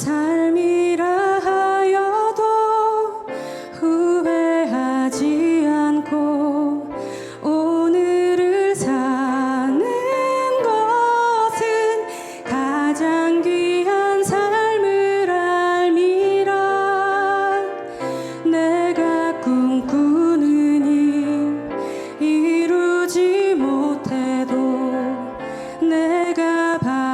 삶이라 하여도 후회하지 않고 오늘을 사는 것은 가장 귀한 삶이라. 내가 봐.